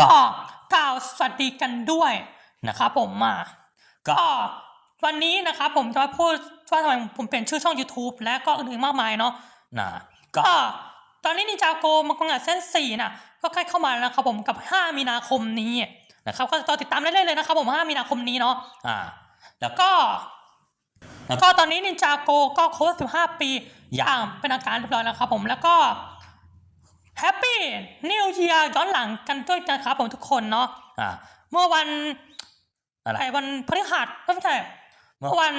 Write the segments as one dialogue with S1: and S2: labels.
S1: ก็กล่าวสวัสดีกันด้วยนะครับผมมา ก็วันนี้นะครับผมจะมาพูดว่าทำไมผมเปลี่ยนชื่อช่อง YouTube และก็อื่นๆมากมายเนาะนะก็ตอนนี้นินจาโกมันกำลังเส้นสี่น่ะก็ใกล้เข้ามาแล้วนะครับผมกับ 5 มีนาคมนี้นะครับก็ต่อติดตามได้เลยเลยนะครับผม5มีนาคมนี้เนาะอ่า แล้วก็ แล้วก็ตอนนี้นินจาโกก็ครบ15 ปีอย่างเป็นทางการเรียบร้อยแล้วครับผมแล้วก็ แฮปปี้นิวเยียย้อนหลังกันด้วยนะครับผมทุกคนเนาะอ่าเมื่อวันอะไรวันพฤหัสไม่ใช่เมื่อวัน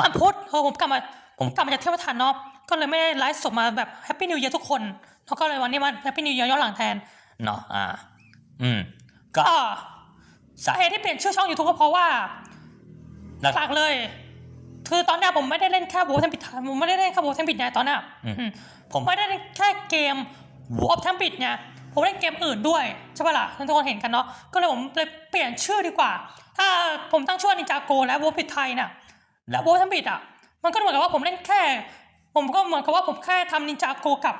S1: วันพุธเออผมกลับมาผมกลับมาจากเที่ยวทันเนาะก็เลยไม่ได้ไลฟ์สดมาแบบแฮปปี้นิวเยียทุกคนแล้วก็เลยวันนี้มาแฮปปี้นิวเยียย้อนหลังแทนเนาะอ่าอืมก็สาเหตุที่เปลี่ยนชื่อช่อง YouTube ก็เพราะว่าหลักๆเลย คือตอนเนี้ยผมไม่ได้เล่นแค่โวลเทมปิดผมไม่ได้เล่นแค่โวลเทมปิดไงตอนเนี้ยอืมผมไม่ได้เล่นแค่เกมวอลเทมปิดไงผมเล่นเกมอื่นด้วยใช่ปะล่ะทุกคนเห็นกันเนาะก็เลยผมเลยเปลี่ยนชื่อดีกว่า ถ้าผมตั้งชื่อนินจาโกและวอลปิดไทยน่ะและวอลเทมปิดอะมันก็เหมือนกับว่าผมเล่นแค่ ผมก็เหมือนกับว่าผมแค่ทำนินจาโกกับ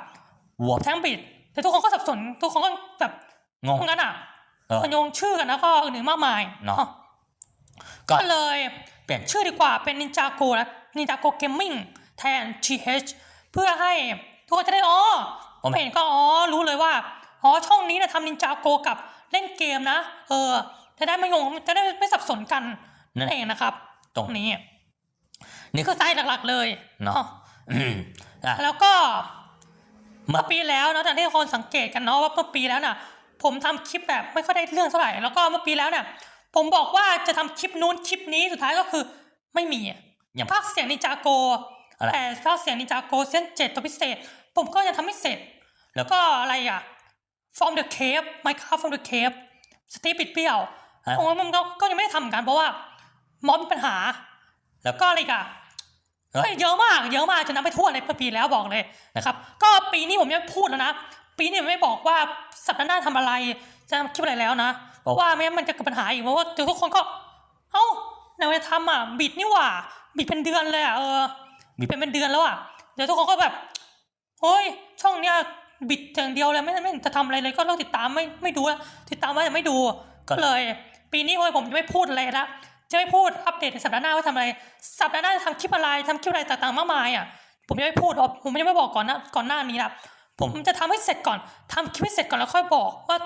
S1: วอลเทมปิดแต่ทุกคนก็สับสนทุกคนก็แบบงงกันอะมันโยงชื่อกันแล้วก็อื่นๆมากมายเนาะก็เลยเป ลี่ยนชื่อดีกว่าเป็นนินจาโกและนินจาโกเกมมิ่งแทน GH เพื่อให้ทุกคนจะได้อ๋อผมเห็นก็อ๋อรู้เลยว่าอ๋อช่องนี้นะทำนินจาโกกับเล่นเกมนะ เออ จะได้ไม่งงจะได้ไม่สับสนกันนั่นเองนะครับ ตรงนี้ นี่คือสาเหตุหลักๆเลยเนาะอืมอะแล้วก็เมื่อปีแล้วเนาะจากที่คนสังเกตกันเนาะว่าเมื่อปีแล้วน่ะ ผมทำคลิปแบบไม่ค่อยได้เรื่องเท่าไหร่แล้วก็เมื่อปีแล้วเนี่ย ผมบอกว่าจะทำคลิปนู้นคลิปนี้สุดท้ายก็คือไม่มีอะอย่างภาคเสียงนินจาโกแต่ภาคเสียงนินจาโกเส้นเจ็ดตัวพิเศษ ผมก็ยังทำไม่เสร็จ แล้วก็อะไรอะ From the Cave Minecraft From the Cave สตีปิดเปรี้ยวผมว่ามันก็ก็ยังไม่ได้ทำกัน เพราะว่ามอสมีปัญหา แล้วก็อะไรอีกอะเฮ้ยเยอะมากเยอะมากจนนับไปทั่วเลยปีแล้วบอกเลยนะครับ ก็ปีนี้ผมยังไม่พูดแล้วนะ ปีนี้ผมไม่บอกว่าสัปดาห์หน้าทำอะไรจะทำคลิปอะไรแล้วนะ เพราะว่าไม่งั้นมันจะเกิดปัญหาอีกเพราะว่าเดี๋ยวทุกคนก็เอ้าไหนว่าจะทำอะบิดนี่หว่า บิดเป็นเดือนเลยอะเออบิดเป็นเป็นเดือนแล้วอะเดี๋ยวทุกคนก็แบบเฮ้ยช่องเนี้ยบิดอย่างเดียวเลยไม่ไม่จะทำอะไรเลยก็เลิกติดตามไม่ไม่ดูติดตามว่าจะไม่ดูก็เลย ปีนี้โอ้ยผมจะไม่พูดอะไรละจะไม่พูดอัปเดตในสัปดาห์หน้าว่าทำอะไร สัปดาห์หน้าจะทำคลิปอะไรทำคลิปอะไรต่างๆมากมายอะผมจะไม่พูดหรอกผมจะไม่บอกก่อนนะก่อนหน้านี้นะผมจะทำให้เสร็จก่อนทำคลิปให้เสร็จก่อนแล้วค่อยบอกว่า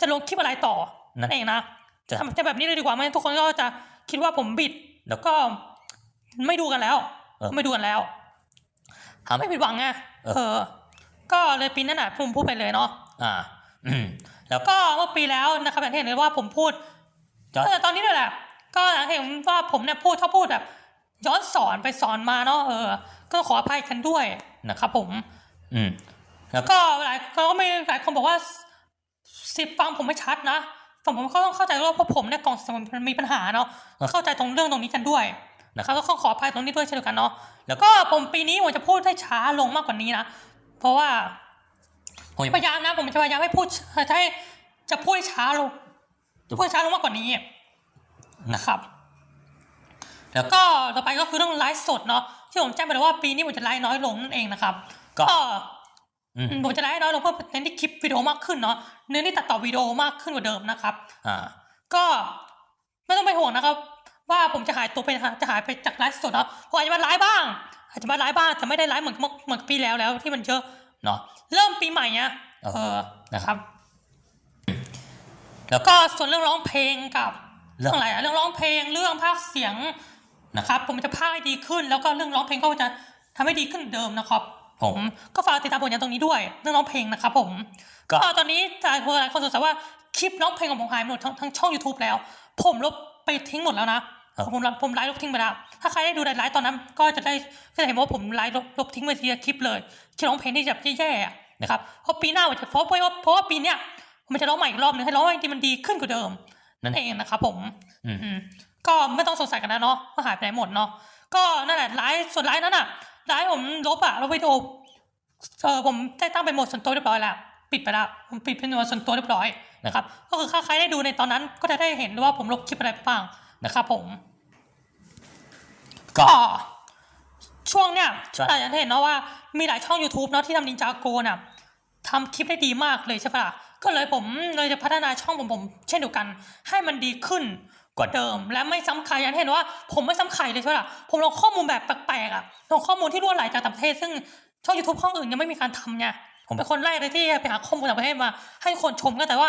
S1: จะลงคลิปอะไรต่อ นั่นเองนะจะทำจะแบบนี้เลยดีกว่าไม่งั้นทุกคนก็จะคิดว่าผมบิด แล้วก็ไม่ดูกันแล้วไม่ดูกันแล้วทำให้ผิดหวังไงเออ ก็เลยปีนั้นน่ะผมพูดไปเลยเนาะอ่า อืมแล้วก็เมื่อปีแล้วนะครับอย่างที่เห็นเลยว่าผมพูดเออตอนนี้ด้วยแหละ ก็อย่างที่เห็นว่าผมเนี่ยพูดถ้าพูดแบบ ย้อนสอนไปสอนมาเนาะเออ ก็ขออภัยกันด้วยนะครับผม อืมแล้วก็หลายก็ไม่หลายคนบอกว่าสิบฟังผมไม่ชัดนะ ฝั่งผมก็ต้องเข้าใจว่าเพราะผมเนี่ยกล่องเสียงมันมีปัญหาเนาะก็เข้าใจตรงเรื่องตรงนี้กันด้วยนะครับก็ขอขออภัยตรงนี้ด้วยเช่นเดียวกันเนาะแล้วก็ผมปีนี้ผมจะพูดให้ช้าลงมากกว่านี้นะเพราะว่าผมพยายามนะผมจะพยายามให้พูดจะให้จะพูดให้ช้าลงจะพูดให้ช้าลงมากกว่านี้นะครับ แล้วก็ต่อไปก็คือเรื่องไลฟ์สดเนาะที่ผมแจ้งไปแล้วว่าปีนี้ผมจะไลฟ์น้อยลงนั่นเองนะครับ ก็อืม ผมจะไลฟ์น้อยลงเพื่อเน้นที่คลิปวิดีโอมากขึ้นเนาะเน้นที่ตัดต่อวิดีโอมากขึ้นกว่าเดิมนะครับอ่าก็ไม่ต้องไปห่วงนะครับ ว่าผมจะหายตัวไปจะหายไปจากไลฟ์สดเนาะผมอาจจะมาไลฟ์บ้าง อาจจะมาไลฟ์บ้างแต่ไม่ได้ไลฟ์เหมือนเหมือนปีแล้วแล้วที่มันเยอะเนาะเริ่มปีใหม่เนี่ยเออนะครับ แล้วก็ส่วนเรื่องร้องเพลงกับเรื่องอะไรอะเรื่องร้องเพลงเรื่องภาคเสียงนะครับ ผมจะพากให้ดีขึ้น แล้วก็เรื่องร้องเพลงก็จะทำให้ดีขึ้นเดิมนะครับ ผมก็ฝากติดตามผลงานตรงนี้ด้วยเรื่องร้องเพลงนะครับผม ก็ตอนนี้หลายคนหลายคนสงสัยว่าคลิปร้องเพลงของผมหายหมดทั้งทั้งช่อง YouTube แล้ว ผมลบไปทิ้งหมดแล้วนะผมผมไลฟ์ลบทิ้งไปแล้วถ้าใครได้ดูไลฟ์ตอนนั้น ก็จะได้ก็จะเห็นว่าผมไลฟ์ลบลบทิ้งไปทีละคลิปเลยคลิปร้องเพลงที่แบบแย่ๆอะนะครับเพราะปีหน้าผมจะเพราะเพราะว่าเพราะว่าปีเนี้ยมันจะร้องใหม่อีกรอบนึงให้ร้องให้ที่มันดีขึ้นกว่าเดิม นั่นเองนะครับผมอืมก็ไม่ต้องสงสัยกันนะเนาะว่าหายไปไหนหมดเนาะก็นั่นแหละไลฟ์ส่วนไลฟ์นั้นอะ ไลฟ์ผมลบอะลบวิดีโอเออผมได้ตั้งเป็นโหมดส่วนตัวเรียบร้อยแล้วปิดไปแล้วผมปิดเป็นโหมดส่วนตัวเรียบร้อยนะครับก็คือถ้าใครได้ดูในตอนนั้นก็จะได้เห็นว่าผมลบคลิปอะไรไปบ้างนะครับผม ก็ช่วงเนี้ยแต่อย่างที่เห็นเนาะว่ามีหลายช่อง YouTube เนาะที่ทำนินจาโกน่ะทำคลิปได้ดีมากเลยใช่ปะล่ะก็เลยผมเลยจะพัฒนาช่องผมผม เช่นเดียวกัน ให้มันดีขึ้น กว่าเดิม และไม่ซ้ำใครอย่างที่เห็นว่าผมไม่ซ้ำใครเลยใช่ไหมล่ะผมลงข้อมูลแบบแปลกๆอะลงข้อมูลที่รั่วไหลจากต่างประเทศซึ่งช่องยูทูบช่องอื่นยังไม่มีการทำไงผมเป็นคนแรกเลยที่ไปหาข้อมูลต่างประเทศมา ให้คนชมกันแต่ว่า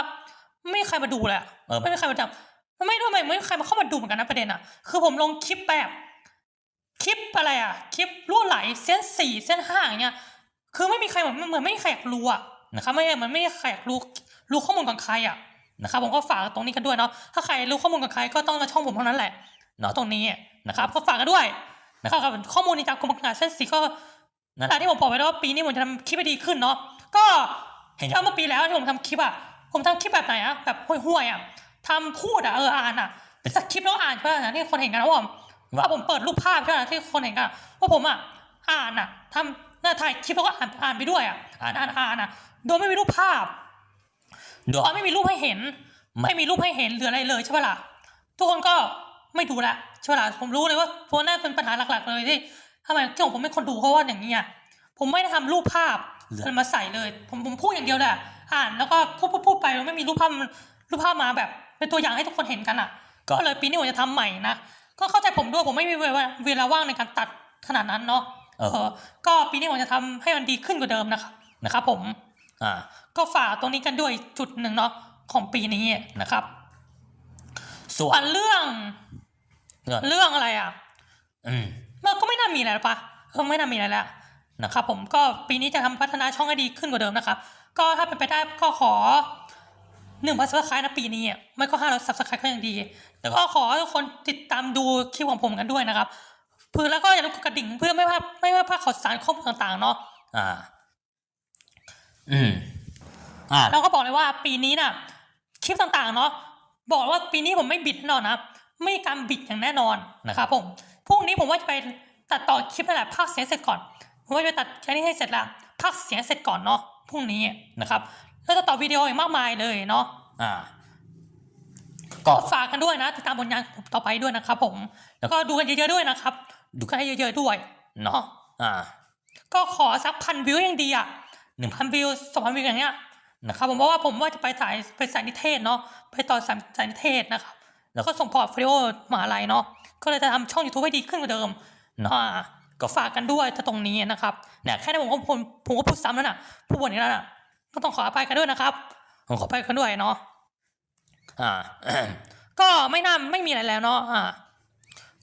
S1: ไม่มีใครมาดูเลยอะ
S2: เออ
S1: ไม่มีใครมาจับไม่รู้ทำไมไม่มีใครมาเข้ามาดูเหมือนกันนะประเด็นอะคือผมลงคลิปแบบคลิปอะไรอะคลิปรั่วไหลเส้นสี่เส้นห้าอย่างเงี้ยคือไม่มีใครเหมือนเหมือนไม่มีใครอยากรู้อะนะครับไม่เหมือนไม่มีใครอยากรู้รู้ข้อมูลของใครอะ นะครับผมก็ฝากตรงนี้กันด้วยเนาะถ้าใครรู้ข้อมูลของใครก็ต้องมาช่องผมเท่านั้นแหละเนาะตรงนี้นะครับก็ฝากกันด้วยนะครับข้อมูลในจากกรมการเส้นสีก็
S2: นั่น
S1: แต่ที่ผมบอกไปแล้วว่าปีนี้ผมจะทำคลิปให้ดีขึ้นเนาะก็
S2: เห็น
S1: ถ้าเมื่อปีแล้วที่ผมทำคลิปอะผมทำคลิปแบบไหนอะแบบห่วยๆอะทำพูดอะเอออ่านอะเป็นสคริปต์แล้วอ่านใช่ไหมที่คนเห็นกันนะว่าผมว่าผมเปิดรูปภาพใช่ไหมที่คนเห็นกันว่าผมอะอ่านอะทำหน้าถ่ายคลิปแล้วก็อ่านอ่านไปด้วยอะ
S2: อ่าน
S1: อ่านอ่านอะโดยไม่มีรูปภาพ
S2: ดู
S1: ตอนไม่มีรูปให้เห็น ไม่มีรูปให้เห็นหรืออะไรเลยใช่ปะล่ะทุกคนก็ไม่ดูละใช่ปะล่ะผมรู้เลยว่าเพราะน่าเป็นปัญหาหลักๆเลยที่ทำไมที่ผมไม่คนดูเพราะว่าอย่างนี้อะผมไม่ได้ทำรูปภาพมันมาใส่เลย ผมผมพูดอย่างเดียวแหละอ่านแล้วก็พูดพูดพูดไปแล้วไม่มีรูปภาพรูปภาพมาแบบ เป็นตัวอย่างให้ทุกคนเห็นกันอะ
S2: ก็
S1: ก็เลยปีนี้ผมจะทำใหม่นะก็เข้าใจผมด้วยผมไม่มีเวลาเวลาว่างในการตัดขนาดนั้นเนาะ
S2: เออ
S1: เออก็ปีนี้ผมจะทำให้มันดีขึ้นกว่าเดิมนะครับนะครับผม
S2: อ่า
S1: ก็ฝากตรงนี้กันด้วยจุดหนึ่งเนาะของปีนี้นะครับ
S2: ส่ว
S1: ส่
S2: น
S1: วนเรื่อง
S2: เรื่อง
S1: เรื่องอะไรอะ
S2: อืม
S1: มันก็ไม่น่ามีอะไรแล้วปะเออไม่น่ามีอะไรแล้วนะครับผมก็ปีนี้จะทำพัฒนาช่องให้ดีขึ้นกว่าเดิมนะครับ ก็ถ้าเป็นไปได้ก็ขอหนึ่งพันซับสไครต์นะปีนี้อะไม่ก็ห้าร้อยซับสไครต์ก็ยังดีแต่ก็ขอให้ทุกคนติดตามดูคลิปของผมกันด้วยนะครับเพื่อแล้วก็อย่าลืมกดกระดิ่งเพื่อไม่พลาดไม่พลาดข่าวสารข้อมูลต่างๆเนาะ
S2: อ่า อืม อ่า
S1: เราก็บอกเลยว่าปีนี้น่ะคลิปต่างๆเนาะบอกว่าปีนี้ผมไม่บิดแน่นอนนะไม่มีการบิดอย่างแน่นอนนะครับผมพรุ่งนี้ผมว่าจะไปตัดต่อคลิปนั่นแหละภาคเสียงเสร็จก่อนผมว่าจะไปตัดแค่นี้ให้เสร็จละภาคเสียงเสร็จก่อนเนาะพรุ่งนี้นะครับแล้วจะต่อวิดีโออีกมากมายเลยเนาะ
S2: อ่าก็
S1: ฝากกันด้วยนะติดตามผลงานผมต่อไปด้วยนะครับผมแล้วก็ดูกันเยอะๆด้วยนะครับ ดูกันให้เยอะๆด้วยเนาะ
S2: อ่า
S1: ก็ขอสักพันวิวยังดีอะหนึ่งพันวิวสองพันวิวอย่างเงี้ย นะครับผมเพราะว่าผมว่าจะไปสายไปสายนิเทศเนาะไปต่อสายสายนิเทศนะครับแล้วก็ส่งพอร์ตโฟลิโอมหาลัยเนาะก็เลยจะทำช่อง YouTube ให้ดีขึ้นกว่าเดิม
S2: เนาะ
S1: อ่าก็ฝากกันด้วยถ้าตรงนี้นะครับเนี่ยแค่นี้ผมก็ผมผมก็พูดซ้ำแล้วน่ะพูดวันนี้แล้วน่ะก็ต้องขออภัยกันด้วยนะครับผมขออภัยกันด้วยเนาะ
S2: อ่า
S1: ก็ไม่น่าไม่มีอะไรแล้วเนาะอ่า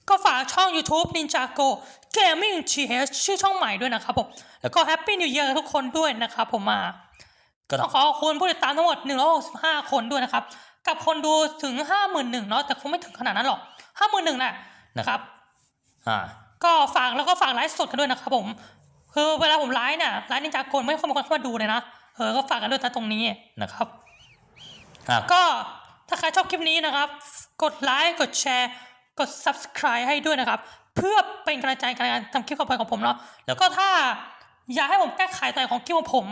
S1: ก็ฝากช่อง YouTube Ninjago Gaming GH ชื่อช่องใหม่ด้วยนะครับผมแล้วก็ Happy New Year ทุกคนด้วยนะครับผมมา
S2: ก็
S1: ต้องขอขอบคุณผู้ติดตามทั้งหมด 165 คนด้วยนะครับ กับคนดูถึง 51,000เนาะแต่คงไม่ถึงขนาดนั้นหรอก 51,000น่ะนะครับ
S2: อ่า
S1: ก็ฝากแล้วก็ฝากไลฟ์สดกันด้วยนะครับผมคือเวลาผมไลฟ์เนี่ยไลฟ์นินจากลไม่ค่อยมีคนเข้ามาดูเลยนะเออก็ฝากกันด้วยนะตรงนี้นะครับ
S2: อ่า
S1: ก็ถ้าใครชอบคลิปนี้นะครับ กดไลค์กดแชร์กด subscribe ให้ด้วยนะครับ เพื่อเป็นกำลังใจในการทำคลิปต่อไปของผมเนาะแล้วก็ถ้าอยากให้ผมแก้ไขตัวของคลิปของผม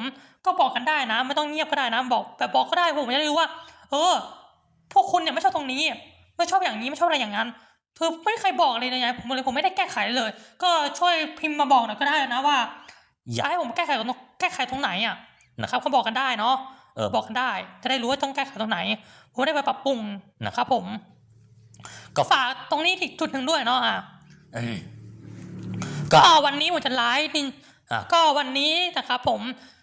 S1: ก็บอกกันได้นะ ไม่ต้องเงียบก็ได้นะบอกแบบบอกก็ได้ผมจะได้รู้ว่า เออ พวกคุณเนี่ยไม่ชอบตรงนี้ไม่ชอบอย่างนี้ไม่ชอบอะไรอย่างนั้นคือไม่มีใครบอกเลยนะผมเลยผมไม่ได้แก้ไขเลย ก็ช่วยพิมพ์มาบอกหน่อยก็ได้นะว่าอยากให้ผมแก้ไขตรงแก้ไขตรงไหนอะนะครับก็บอกกันได้เนาะเออบอกกันได้ จะได้รู้ว่าต้องแก้ไขตรงไหน ผมได้ไปปรับปรุงนะครับผม ก็ฝากตรงนี้อีกจุดหนึ่งด้วยเนาะอะ
S2: อืม
S1: ก็
S2: ก็
S1: วันนี้ผมจะไลฟ์นิน
S2: อะ
S1: ก็วันนี้นะครับผม
S2: ครับ